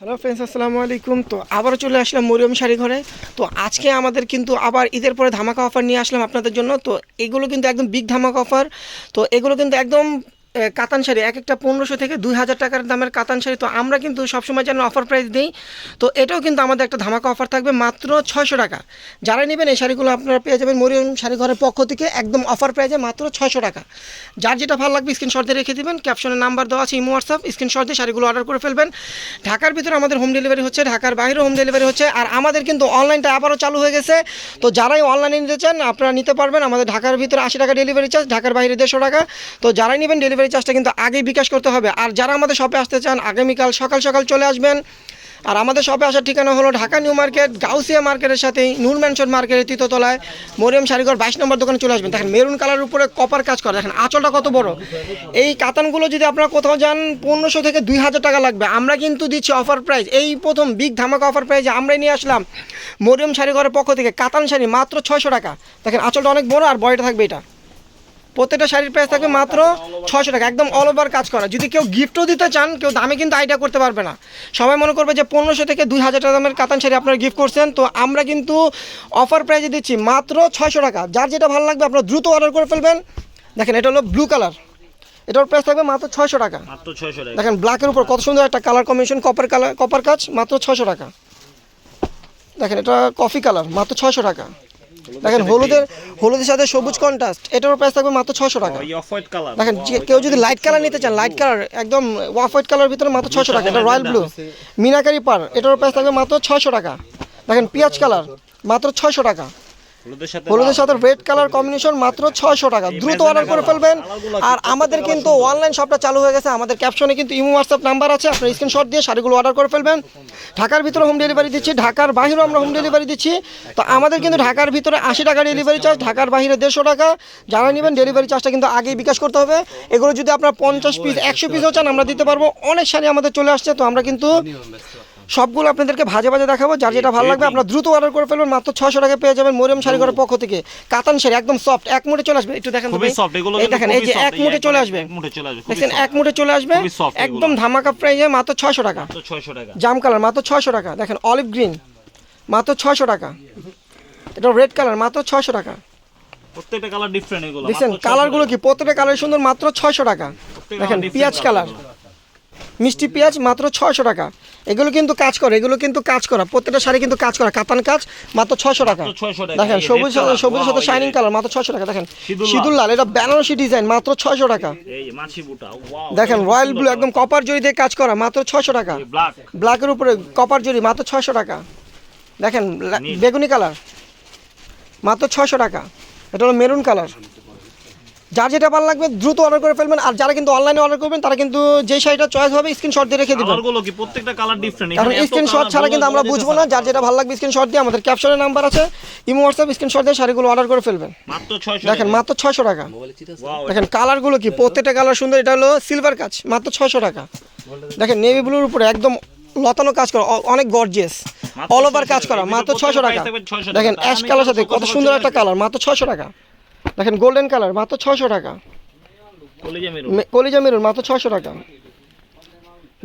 Hello friends আসসালামু আলাইকুম। তো আবারও চলে আসলাম মরিয়ম শাড়ি ঘরে। তো আজকে আমাদের কিন্তু আবার ঈদের পরে ধামাকা অফার নিয়ে আসলাম আপনাদের জন্য। তো এগুলো কিন্তু একদম বিগ ধামাকা অফার তো এগুলো কিন্তু একদম কাতান শাড়ি, এক একটা পনেরোশো থেকে দুই হাজার টাকার দামের কাতান শাড়ি। তো আমরা কিন্তু সবসময় যেন অফার প্রাইস দিই। তো এটাও কিন্তু আমাদের একটা ধামাকা অফার থাকবে মাত্র ছয়শো টাকা। যারা নেবেন এই শাড়িগুলো আপনারা পেয়ে যাবেন মরিয়ম শাড়ি ঘরের পক্ষ থেকে একদম অফার প্রাইসে মাত্র ছয়শো টাকা। যার যেটা ভালো লাগবে স্ক্রিনশট দিয়ে রেখে দিবেন ক্যাপশনে নাম্বার দেওয়া আছে, ইমো হোয়াটসঅ্যাপ স্ক্রিনশট দিয়ে শাড়িগুলো অর্ডার করে ফেলবেন। ঢাকার ভিতরে আমাদের হোম ডেলিভারি হচ্ছে, ঢাকার বাইরেও হোম ডেলিভারি হচ্ছে, আর আমাদের কিন্তু অনলাইনটা আবারও চালু হয়ে গেছে। তো যারাই অনলাইনে নিতে চান, আপনারা নিতে পারবেন। আমাদের ঢাকার ভিতরে আশি টাকা ডেলিভারি চার্জ ঢাকার বাইরে দেড়শো টাকা। তো যারাই নেবেন ডেলিভারি চার্জটা কিন্তু আগেই বিকাশ করতে হবে। আর যারা আমাদের শপে আসতে চান, আগামীকাল সকাল সকাল চলে আসবেন। আর আমাদের শপে আসার ঠিকানা হলো ঢাকা নিউ মার্কেট, গাউসিয়া মার্কেটের সাথেই নূর ম্যানশন মার্কেটের তৃতীয়তলায় মরিয়ম শাড়িঘর বাইশ নম্বর দোকানে চলে আসবেন। দেখেন মেরুন কালার উপরে কপার কাজ করে। দেখেন আঁচলটা কত বড়। এই কাতানগুলো যদি আপনারা কোথাও যান, পনেরোশো থেকে দুই হাজার টাকা লাগবে। আমরা কিন্তু দিচ্ছি অফার প্রাইস এই প্রথম বিগ ধামাকা অফার প্রাইজে আমরাই নিয়ে আসলাম, মরিয়ম শাড়িঘরের পক্ষ থেকে কাতান শাড়ি মাত্র ছয়শো টাকা। দেখেন আঁচলটা অনেক বড় আর বয়টা থাকবে এটা। প্রত্যেকটা শাড়ির প্রাইস থাকবে মাত্র ছশো টাকা একদম অল ওভার কাজ করা। যদি কেউ গিফটও দিতে চান কেউ দামে কিন্তু আইডিয়া করতে পারবে না। সবাই মনে করবে যে পনেরোশো থেকে দুই হাজার টাকা দামের কাতান শাড়ি আপনারা গিফট করছেন তো আমরা কিন্তু অফার প্রাইজে দিচ্ছি মাত্র ছয়শো টাকা। যার যেটা ভালো লাগবে আপনারা দ্রুত অর্ডার করে ফেলবেন। দেখেন এটা হলো ব্লু কালার এটার প্রাইস থাকবে মাত্র ছয়শো টাকা। মাত্র ছয়শো টাকা। দেখেন ব্ল্যাকের উপর কত সুন্দর একটা colour combination copper colour copper কাজ মাত্র ছশো টাকা। দেখেন এটা কফি কালার মাত্র ছয়শো টাকা। দেখেন হলুদের হলুদের সাথে সবুজ কন্ট্রাস্ট এটার প্রাইস থাকবে মাত্র ছশো টাকা। এই অফ হোয়াইট কালার দেখেন কেউ যদি লাইট কালার নিতে চান লাইট কালার একদম অফ হোয়াইট কালার ভিতরে মাত্র ছয়শো টাকা। এটা রয়্যাল ব্লু মিনাকারি পার এটার প্রাইস থাকবে মাত্র ছয়শো টাকা। দেখেন পিঁয়াজ কালার মাত্র ছয়শো টাকা। হলুদের সাথে রেড কালার কম্বিনেশন মাত্র ছয়শো টাকা। দ্রুত অর্ডার করে ফেলবেন। আর আমাদের কিন্তু অনলাইন শপটা চালু হয়ে গেছে। আমাদের ক্যাপশনে কিন্তু ইমো হোয়াটসঅ্যাপ নাম্বার আছে। আপনার স্ক্রিনশট দিয়ে শাড়িগুলো অর্ডার করে ফেলবেন। ঢাকার ভিতরে হোম ডেলিভারি দিচ্ছি। ঢাকার বাইরেও আমরা হোম ডেলিভারি দিচ্ছি। তো আমাদের কিন্তু ঢাকার ভিতরে আশি টাকা ডেলিভারি চার্জ ঢাকার বাইরে দেড়শো টাকা। যারা নেবেন ডেলিভারি চার্জটা কিন্তু আগেই বিকাশ করতে হবে। এগুলো যদি আপনার পঞ্চাশ পিস একশো পিসও চান আমরা দিতে পারব। অনেক শাড়ি আমাদের চলে আসছে। তো আমরা কিন্তু সবগুলো আপনাদেরকে ভাজে ভাজে দেখাবো। যার যেটা ভালো লাগবে আপনারা দ্রুত অর্ডার করে ফেলবেন। মাত্র ছশো টাকা পেয়ে যাবেন মরিয়ম শাড়িঘরের পক্ষ থেকে। কাতান শাড়ি একদম সফট এক মুঠে চলে আসবে। একটু দেখেন এই দেখেন এই যে এক মুঠে চলে আসবে। দেখছেন এক মুঠে চলে আসবে। একদম ধামাকা প্রাইজে মাত্র ছয়শো টাকা। জাম কালার মাত্র ছশো টাকা। দেখেন অলিভ গ্রিন মাত্র ছয়শো টাকা। এটা রেড কালার মাত্র ছশো টাকা। প্রত্যেকটা কালার ডিফারেন্ট এগুলো দেখছেন কালারগুলো কি? প্রত্যেকটা কালার সুন্দর মাত্র ছয়শো টাকা। দেখেন পেঁয়াজ কালার। মিষ্টি পেঁয়াজ মাত্র ছয়শো টাকা। এগুলো কিন্তু কাজ করে এগুলো কিন্তু কাজ করা। প্রত্যেকটা শাড়ি কিন্তু কাজ করা। কাতান কাজ মাত্র ছয়শো টাকা। মাত্র 600 টাকা। দেখেন সবুজ সবুজের সাথে শাইনিং কালার মাত্র ছয়শো টাকা। দেখেন সিঁদুর লাল। এটা বেনারসি ডিজাইন মাত্র ছয়শো টাকা। দেখেন রয়্যাল ব্লু একদম কপার জরি দিয়ে কাজ করা মাত্র ছয়শো টাকা। ব্ল্যাকের উপরে কপার জরি মাত্র ছয়শো টাকা। দেখেন বেগুনি কালার মাত্র ছয়শো টাকা। এটা হলো মেরুন কালার যার যেটা ভালো লাগবে দ্রুত অর্ডার করে ফেলবেন আর যারা কিন্তু অনলাইনে অর্ডার করবেন তারা কিন্তু যে শাড়িটা চয়েস হবে স্ক্রিনশট দিয়ে রেখে দিবেন। কালারগুলো কি? প্রত্যেকটা কালার ডিফারেন্ট কারণ স্ক্রিনশট ছাড়া কিন্তু আমরা বুঝব না যার যেটা ভালো লাগবে স্ক্রিনশট দিয়ে আমাদের ক্যাপশনের নাম্বার আছে ইমো হোয়াটসঅ্যাপ স্ক্রিনশট দিয়ে শাড়িগুলো অর্ডার করে ফেলবেন। মাত্র 600 দেখেন মাত্র ছয়শো টাকা। ওয়াও দেখেন কালারগুলো কি? প্রত্যেকটা কালার সুন্দর এটা হলো সিলভার কাজ মাত্র ছয়শো টাকা। দেখেন নেভি ব্লুর উপরে একদম লতানো কাজ করা অনেক গর্জিয়াস অল ওভার কাজ করা মাত্র এগুলো ছয়শো টাকা। 600 দেখেন অ্যাশ কালার সাথে কত সুন্দর একটা কালার মাত্র ছয়শো টাকা। দেখেন গোল্ডেন কালার মাত্র ছয়শো টাকা। কলিজা মেরুন। মাত্র ছয়শো টাকা।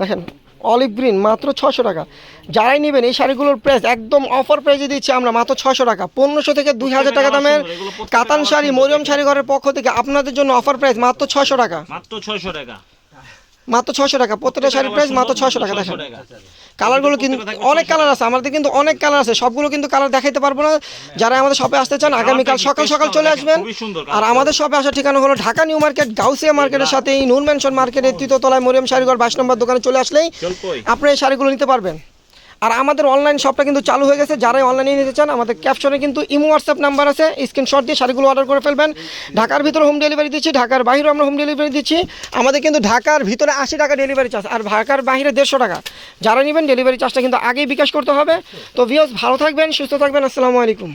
দেখেন অলিভ গ্রিন মাত্র ছশো টাকা। যারাই নেবেন এই শাড়িগুলোর প্রাইস একদম অফার প্রাইসে দিচ্ছি আমরা মাত্র ছশো টাকা। পনেরোশো থেকে দুই হাজার টাকা দামের কাতান শাড়ি মরিয়ম শাড়ি ঘরের পক্ষ থেকে আপনাদের জন্য অফার প্রাইস মাত্র ছশো টাকা। মাত্র 600 টাকা। মাত্র ছশো টাকা প্রত্যেকটা শাড়ির প্রাইস মাত্র ছশো টাকা দেখেন। কালারগুলো কিন্তু অনেক কালার আছে আমাদের কিন্তু অনেক কালার আছে সবগুলো কিন্তু কালার দেখাইতে পারব না। যারা আমাদের শপে আসতে চান আগামীকাল সকাল সকাল চলে আসবেন। আর আমাদের শপে আসার ঠিকানা হলো ঢাকা নিউ মার্কেট গাউসিয়া মার্কেটের সাথে এই নূর ম্যানশন মার্কেটের তৃতীয়তলায় মরিয়াম শাড়িঘর বাইশ নম্বর দোকানে চলে আসলেই আপনি এই শাড়িগুলো নিতে পারবেন। আর আমাদের অনলাইন শপটা কিন্তু চালু হয়ে গেছে। যারাই অনলাইনে নিতে চান, আমাদের ক্যাপশনে কিন্তু ইমো হোয়াটসঅ্যাপ নাম্বার আছে। স্ক্রিনশট দিয়ে শাড়িগুলো অর্ডার করে ফেলবেন। ঢাকার ভিতরে হোম ডেলিভারি দিচ্ছি, ঢাকার বাইরেও আমরা হোম ডেলিভারি দিচ্ছি। আমাদের কিন্তু ঢাকার ভিতরে আশি টাকা ডেলিভারি চার্জ আর ঢাকার বাইরে দেড়শো টাকা। যারা নেবেন ডেলিভারি চার্জটা কিন্তু আগেই বিকাশ করতে হবে। তো ভিওস ভালো থাকবেন, সুস্থ থাকবেন। আসসালামু আলাইকুম।